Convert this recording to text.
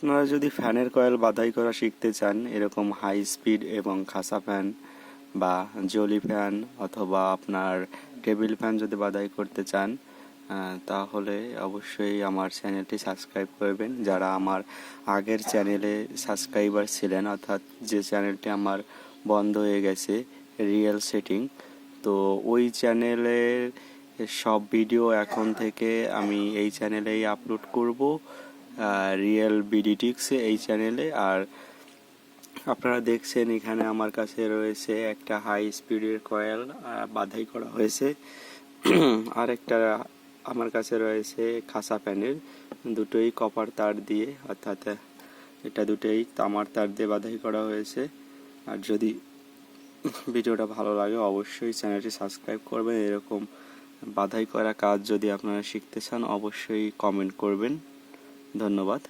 আপনারা যদি ফ্যানের কয়েল বাধাই করা শিখতে চান, এরকম হাই স্পিড এবং খাসা ফ্যান বা জলি ফ্যান অথবা আপনার টেবিল ফ্যান যদি বাধাই করতে চান তাহলে অবশ্যই আমার চ্যানেলটি সাবস্ক্রাইব করবেন। যারা আমার আগের চ্যানেলে সাবস্ক্রাইবার ছিলেন, অর্থাৎ যে চ্যানেলটি আমার বন্ধ হয়ে গেছে রিয়েল সেটিং তো ওই চ্যানেলের সব ভিডিও এখন থেকে আমি এই চ্যানেলেই আপলোড করব। রিয়েল বিডিটিক্স এই চ্যানেলে আর আপনারা দেখছেন এখানে আমার কাছে রয়েছে একটা হাই স্পিডের কয়েল বাধাই করা হয়েছে। আর একটা আমার কাছে রয়েছে খাসা প্যানেল দুটোই কপার তার দিয়ে, অর্থাৎ এটা দুটোই তামার তার দিয়ে বাধাই করা হয়েছে। আর যদি ভিডিওটা ভালো লাগে, অবশ্যই চ্যানেলটি সাবস্ক্রাইব করবেন। এরকম বাধাই করা কাজ যদি আপনারা শিখতে চান, অবশ্যই কমেন্ট করবেন। ধন্যবাদ।